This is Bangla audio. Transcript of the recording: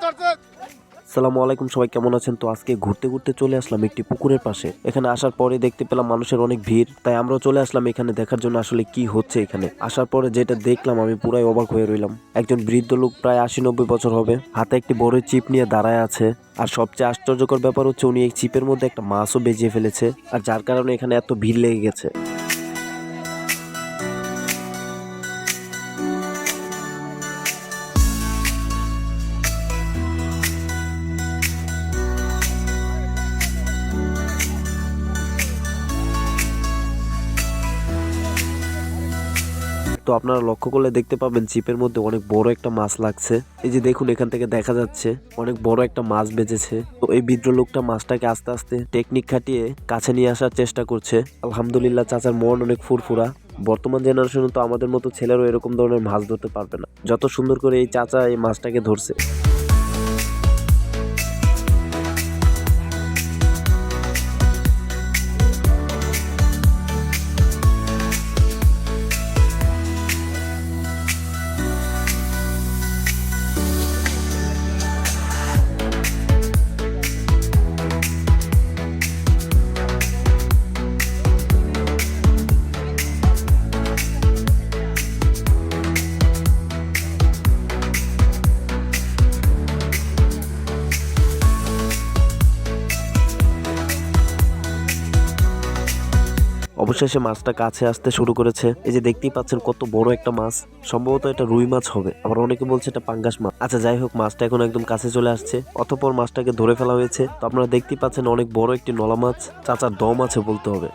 ধরছে। সালামু আলাইকুম, সবাই কেমন আছেন? তো আজকে ঘুরতে ঘুরতে চলে আসলাম একটি পুকুরের পাশে। এখানে আসার পরে দেখতে পেলাম মানুষের অনেক ভিড়, তাই আমরাও চলে আসলাম এখানে দেখার জন্য আসলে কি হচ্ছে এখানে। আসার পরে যেটা দেখলাম, আমি পুরাই অবাক হয়ে রইলাম। একজন বৃদ্ধ লোক প্রায় আশি নব্বই বছর হবে। হাতে একটি বড় চিপ নিয়ে দাঁড়ায় আছে। আর সবচেয়ে আশ্চর্যকর ব্যাপার হচ্ছে, উনি এই চিপের মধ্যে একটা মাছও বেজিয়ে ফেলেছে। আর যার কারণে এখানে এত ভিড় লেগে গেছে। তো আপনারা লক্ষ্য করলে দেখতে পাবেন চিপের মধ্যে অনেক বড় একটা মাছ লাগছে। এই যে দেখুন, এখান থেকে দেখা যাচ্ছে অনেক বড় একটা মাছ বেঁচেছে। তো এই বিদ্রোহ লোকটা মাছটাকে আস্তে আস্তে টেকনিক খাটিয়ে কাছে নিয়ে আসার চেষ্টা করছে। আলহামদুলিল্লাহ চাচার মন অনেক ফুরফুরা। বর্তমান জেনারেশনে তো আমাদের মতো ছেলেরও এরকম ধরনের মাছ ধরতে পারবে না। যত সুন্দর করে এই চাচা এই মাছটাকে ধরছে। অবশেষে মাছটা কাছে আসতে শুরু করেছে। এই যে দেখতেই পাচ্ছেন কত বড় একটা মাছ। সম্ভবত এটা রুই মাছ হবে। আবার অনেকে বলছে এটা পাঙ্গাস মাছ। আচ্ছা যাই হোক, মাছটা এখন একদম কাছে চলে আসছে। অতপর মাছটাকে ধরে ফেলা হয়েছে। তো আপনারা দেখতেই পাচ্ছেন অনেক বড় একটি নলা মাছ। চাচার দম আছে বলতে হবে।